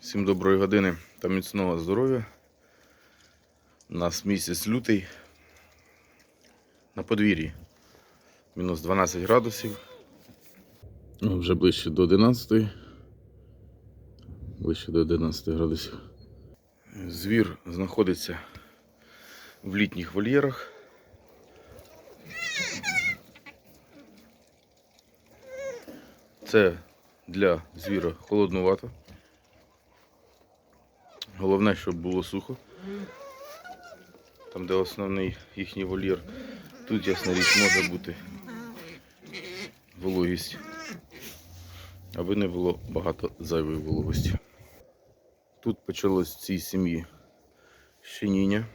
Всім доброї години та міцного здоров'я. У нас місяць лютий. На подвір'ї. Мінус 12 градусів. Ну, Вже ближче до 11. Ближче до 11 градусів. Звір знаходиться в літніх вольєрах. Це для звіра холоднувато. Головне, щоб було сухо. Там, де основний їхній вольєр. Тут, ясна річ, може бути вологість. Аби не було багато зайвої вологості. Тут почалось в цій сім'ї щеніння.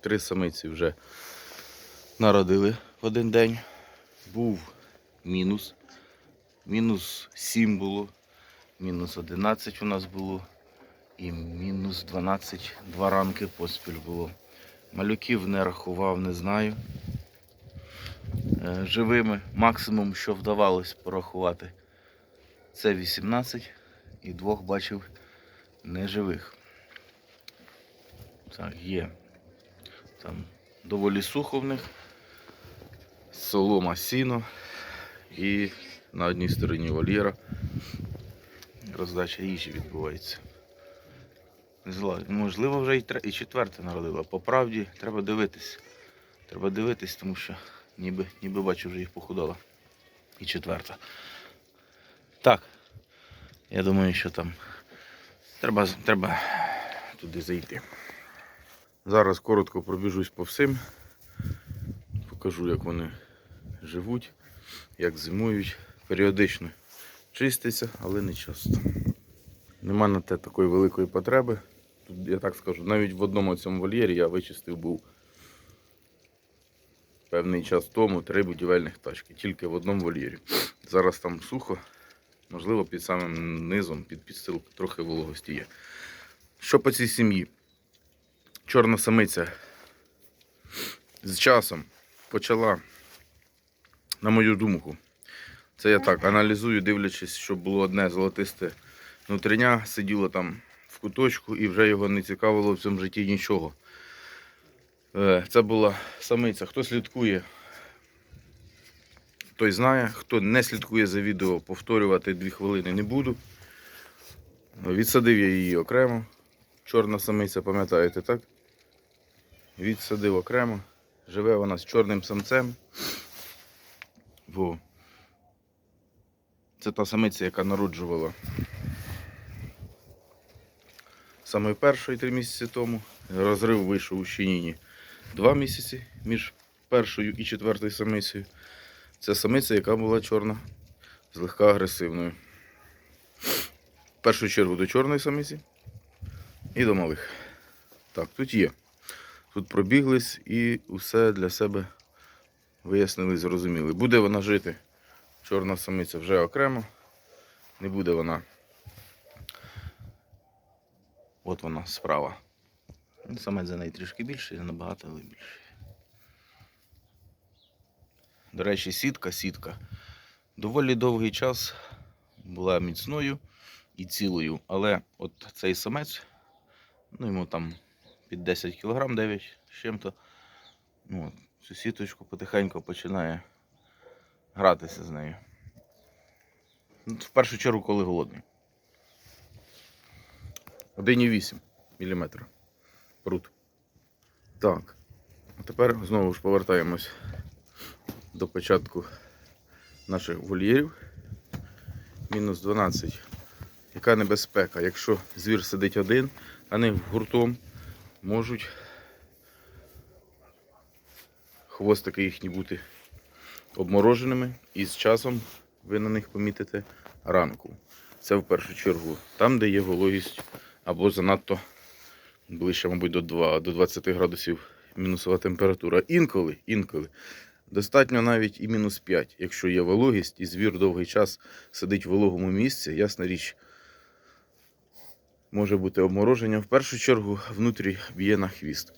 Три самиці вже народили в один день. Був мінус. Мінус 7 було, мінус 11 у нас було. І мінус 12 два ранки поспіль було. Малюків не рахував, не знаю. Е, Живими максимум, що вдавалось порахувати, це 18 і двох бачив неживих. Так, є. Там доволі сухо в них. Солома сіно і на одній стороні вольєра роздача їжі відбувається. Можливо, вже і, і четверте народила. По правді треба дивитись. Треба дивитись, тому що ніби, ніби бачу, вже їх похудала. І четверта. Так. Я думаю, що там треба, треба туди зайти. Зараз коротко пробіжусь по всім. Покажу, як вони живуть, як зимують. Періодично чиститься, але не часто. Нема на те такої великої потреби. Тут, я так скажу, навіть в одному цьому вольєрі я вичистив був певний час тому три будівельних тачки. Тільки в одному вольєрі. Зараз там сухо, можливо, під самим низом, під підстилку трохи вологості є. Що по цій сім'ї? Чорна самиця з часом почала, на мою думку, це я так аналізую, дивлячись, щоб було одне золотисте внутрішня, сиділо там куточку і вже його не цікавило в цьому житті нічого. Е, Це була самиця. Хто слідкує, той знає. Хто не слідкує за відео, повторювати дві хвилини не буду. Відсадив я її окремо. Чорна самиця, пам'ятаєте, так? Відсадив окремо. Живе вона з чорним самцем. Во. Це та самиця, яка народжувала саме першої три місяці тому. Розрив вийшов у щеніні два місяці між першою і четвертою самицею. Це самиця, яка була чорна, злегка агресивною. В першу чергу до чорної самиці і до малих. Так, тут є. Тут пробіглись і усе для себе вияснили, зрозуміли. Буде вона жити, чорна самиця вже окремо. Не буде вона. От вона справа. Ну, Самець за неї трішки більший, набагато але більший. До речі, сітка, сітка. Доволі довгий час була міцною і цілою, але от цей самець, ну йому там під 10 кг 9 з чим-то. Ну, цю сіточку потихеньку починає гратися з нею. Ну, В першу чергу, коли голодний. 1,8 мм. Прут. Так. А тепер знову ж повертаємось до початку наших вольєрів. Мінус 12. Яка небезпека? Якщо звір сидить один, а не гуртом, можуть хвостики їхні бути обмороженими і з часом ви на них помітите ранку. Це в першу чергу там, де є вологість або занадто ближче, мабуть, до 2, до 20 градусів мінусова температура. Інколи, інколи. Достатньо навіть і мінус 5, якщо є вологість і звір довгий час сидить в вологому місці, ясна річ, може бути обмороження. В першу чергу внутрі б'є на хвіст.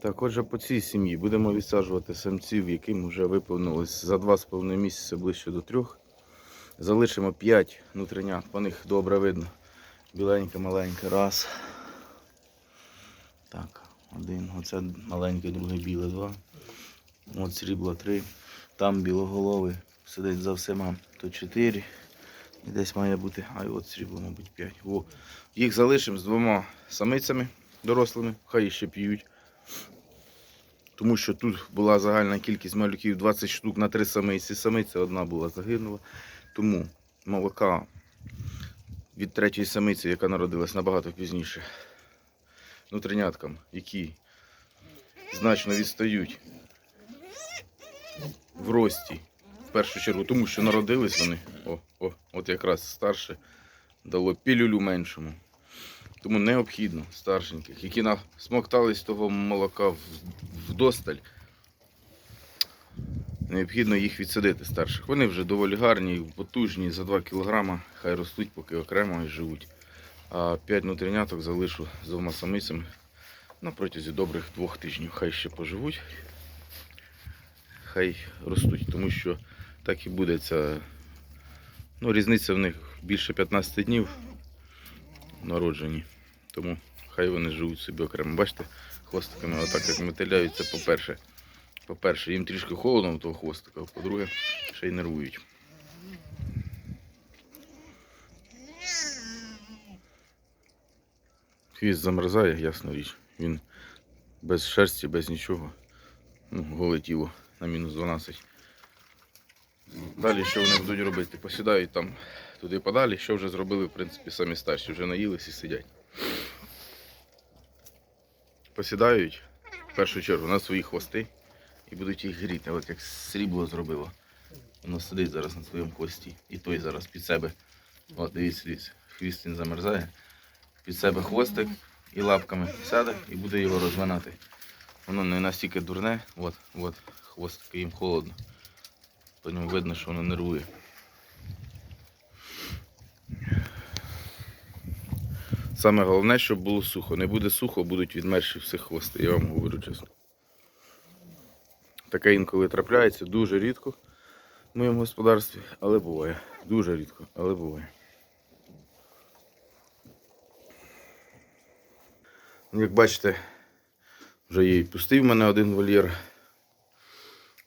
Так, отже, по цій сім'ї будемо відсаджувати самців, яким вже виповнилось за 2,5 місяці ближче до 3. Залишимо 5 внутрішнят, по них добре видно. Біленьке, маленьке, раз. Так, один. Оце маленьке, друге біле, два. От срібло три. Там білоголовий сидить за всіма. То чотири. І десь має бути. А от срібло, мабуть, п'ять. Во. Їх залишимо з двома самицями дорослими, хай ще п'ють. Тому що тут була загальна кількість малюків 20 штук на три самиці. Самиця одна була загинула. Тому молока від третьої самиці, яка народилась набагато пізніше, внутріняткам, які значно відстають в рості, в першу чергу, тому що народились вони, о, о, от якраз старше, дало пілюлю меншому. Тому необхідно старшеньких, які насмоктались того молока вдосталь, необхідно їх відсадити старших. Вони вже доволі гарні, потужні, за 2 кг, хай ростуть, поки окремо і живуть. А 5 внутріняток залишу з двома самицями на протязі добрих двох тижнів. Хай ще поживуть, хай ростуть, тому що так і буде ця ну, різниця в них більше 15 днів народжені. Тому хай вони живуть собі окремо. Бачите, хвостиками отак як мотиляються, по-перше. По-перше, їм трішки холодно того хвостика, а по-друге, ще й нервують. Хвіст замерзає, ясна річ. Він без шерсті, без нічого. Ну, голе тіло на мінус 12. Далі що вони будуть робити? Посідають там туди подалі, що вже зробили, в принципі, самі старші, вже наїлись і сидять. Посідають в першу чергу на свої хвости і будуть їх гріти, от як срібло зробило. Воно сидить зараз на своєму хвості. І той зараз під себе. От, дивіться, дивіться, хвіст він замерзає. Під себе хвостик і лапками сяде і буде його розминати. Воно не настільки дурне, от, от, хвостик їм холодно. По ньому видно, що воно нервує. Саме головне, щоб було сухо. Не буде сухо, будуть відмерші всі хвости, я вам говорю чесно. Таке інколи трапляється, дуже рідко в моєму господарстві, але буває. Дуже рідко, але буває. Як бачите, вже є і в мене один вольєр.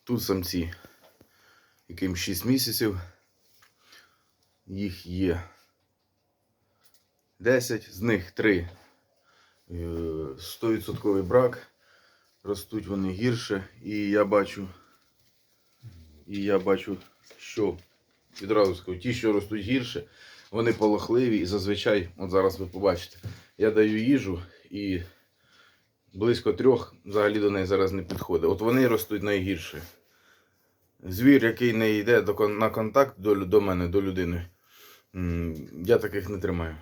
Тут самці, яким 6 місяців. Їх є 10, з них 3 100% брак. Ростуть вони гірше. І я бачу, і я бачу, що відразу скажу, ті, що ростуть гірше, вони полохливі і зазвичай, от зараз ви побачите, я даю їжу і близько трьох взагалі до неї зараз не підходить. От вони ростуть найгірше. Звір, який не йде на контакт до, до мене, до людини, я таких не тримаю.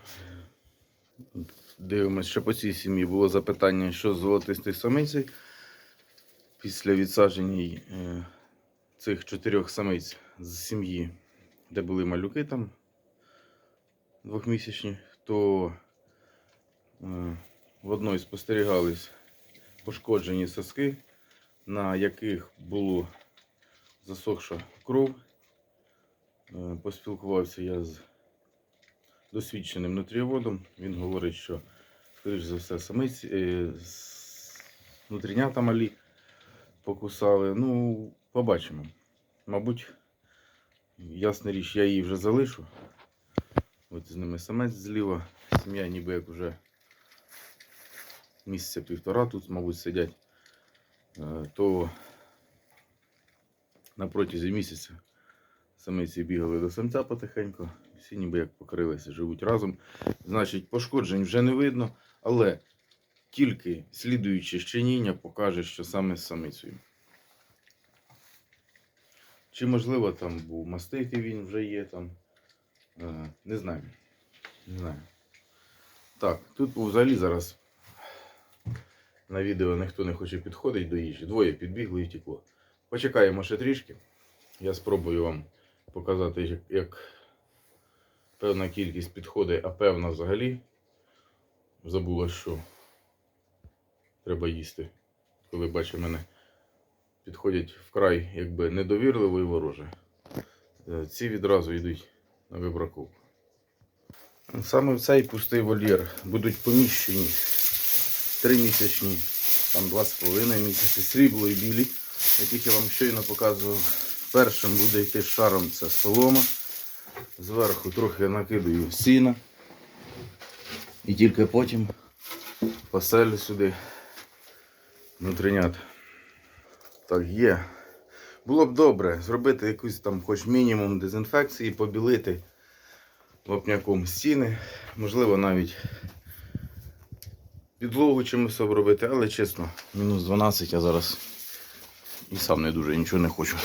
Дивимось, що по цій сім'ї було запитання, що з золотистих самиці після відсадження е, цих чотирьох самиць з сім'ї, де були малюки там двохмісячні, то е, в одної спостерігались пошкоджені соски, на яких було засохша кров. Е, Поспілкувався я з досвідченим нутрієводом. Він говорить, що, скоріш за все, самиці з- внутрінята малі покусали. Ну, побачимо. Мабуть, ясна річ, я її вже залишу. От з ними самець зліва. Сім'я ніби як вже місяця півтора тут, мабуть, сидять. Е, То на протязі місяця самиці бігали до самця потихеньку. Всі ніби як покрилися, живуть разом. Значить, пошкоджень вже не видно, але тільки слідуюче щеніння покаже, що саме з самицею. Чи можливо там був мастит і він вже є там. Е, Не знаю. Не знаю. Так, тут взагалі зараз на відео ніхто не хоче підходити до їжі. Двоє підбігли і втекло. Почекаємо ще трішки. Я спробую вам показати, як певна кількість підходить, а певна взагалі забула, що треба їсти. Коли бачить мене, підходять вкрай якби недовірливо і вороже. Е, Ці відразу йдуть на вибраковку. Саме в цей пустий вольєр будуть поміщені тримісячні, там два з половиною місяці срібло і білі, яких я вам щойно показував. Першим буде йти шаром це солома. Зверху трохи накидаю сіна. І тільки потім поселю сюди внутрінят. Так, є. Було б добре зробити якусь там хоч мінімум дезінфекції, побілити лопняком стіни, можливо навіть підлогу чимось обробити, але чесно, мінус 12 я зараз і сам не дуже нічого не хочу.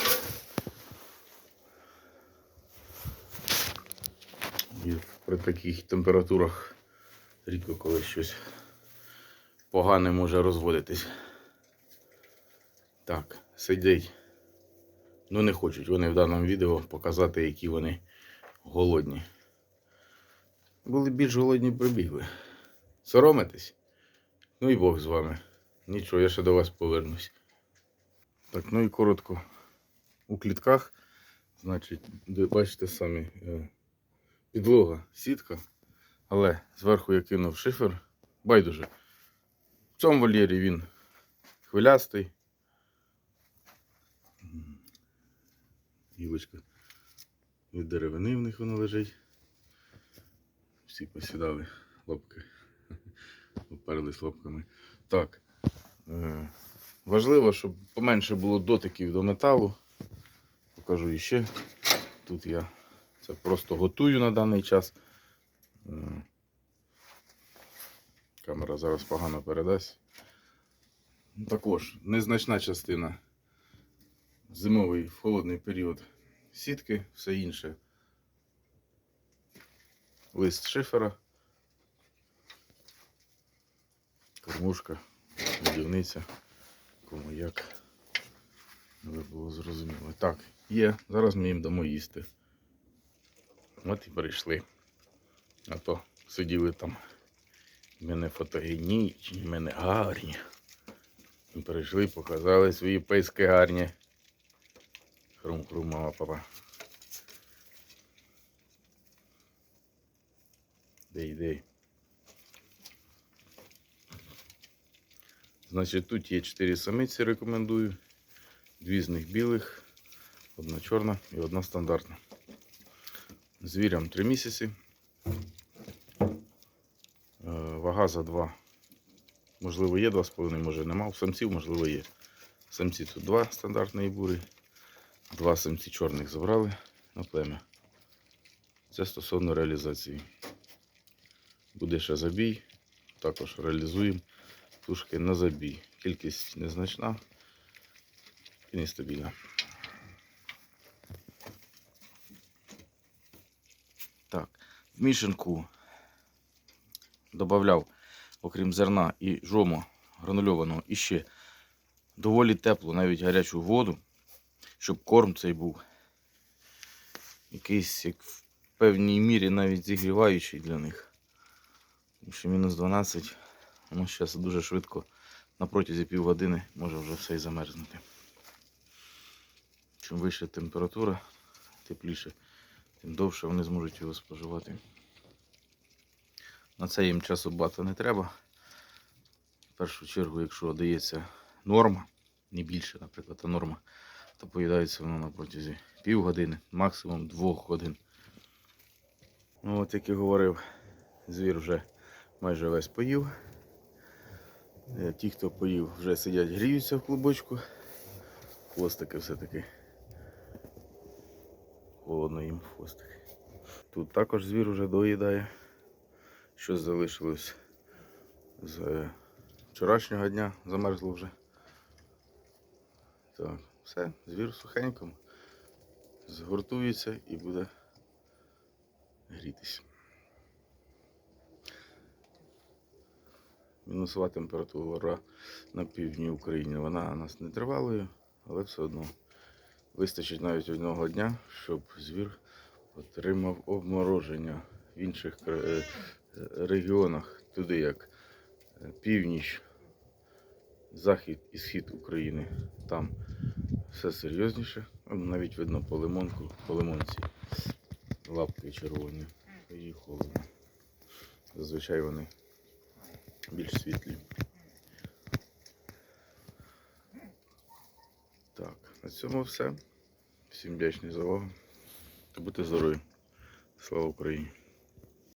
І при таких температурах рідко коли щось погане може розводитись. Так, сидять. Ну не хочуть вони в даному відео показати, які вони голодні. Були більш голодні прибігли. Соромитесь? Ну і Бог з вами. Нічого, я ще до вас повернусь. Так, ну і коротко. У клітках, значить, бачите самі, е, підлога, сітка, але зверху я кинув шифер. Байдуже. В цьому вольєрі він хвилястий. Гілочка від деревини в них воно лежить. Всі посідали лапки. Оперлись лапками. Так. Е, важливо, щоб поменше було дотиків до металу. Покажу іще. Тут я це просто готую на даний час. Е, камера зараз погано передасть. Також незначна частина зимовий холодний період сітки, все інше. Лист шифера, кормушка, будівниця, кому як. Але було зрозуміло. Так, є, зараз ми їм дамо їсти. От і прийшли. А то сиділи там. Ми не фотогенічні, ми не гарні. І прийшли, показали свої писки гарні. Хрум-хрум, мама, папа. Де йди. Значить, тут є 4 самиці, рекомендую. Дві з них білих, одна чорна і одна стандартна. Звірям 3 місяці. Е, Вага за 2. Можливо, є 2,5, може нема. У самців, можливо, є. Самці тут 2 стандартної бури. Два самці чорних забрали на плем'я. Це стосовно реалізації. Буде ще забій. Також реалізуємо тушки на забій. Кількість незначна і нестабільна. Так, в мішанку додавав, окрім зерна і жому гранульованого, іще доволі теплу, навіть гарячу воду, щоб корм цей був якийсь як в певній мірі навіть зігріваючий для них. Тому що мінус 12, воно зараз дуже швидко на протязі півгодини може вже все і замерзнути. Чим вища температура, тепліше, тим довше вони зможуть його споживати. На це їм часу багато не треба. В першу чергу, якщо дається норма, не більше, наприклад, а норма, то поїдається воно на протязі півгодини, максимум двох годин. Ну, от як і говорив, звір вже майже весь поїв. Е, Ті, хто поїв, вже сидять, гріються в клубочку. Хвостики все-таки. Холодно їм хвостики. Тут також звір вже доїдає. Щось залишилось з е, вчорашнього дня, замерзло вже. Так, все, звір сухенькому. Згуртується і буде грітись. Мінусова температура на півдні України. Вона у нас не тривалою, але все одно вистачить навіть одного дня, щоб звір отримав обмороження в інших е, е, регіонах, туди як е, північ, захід і схід України. Там все серйозніше. Навіть видно по лимонку, по лимонці. Лапки червоні. І холодно. Зазвичай вони більш світлі. Так, на цьому все. Всім вдячний за увагу. Будьте здорові. Слава Україні!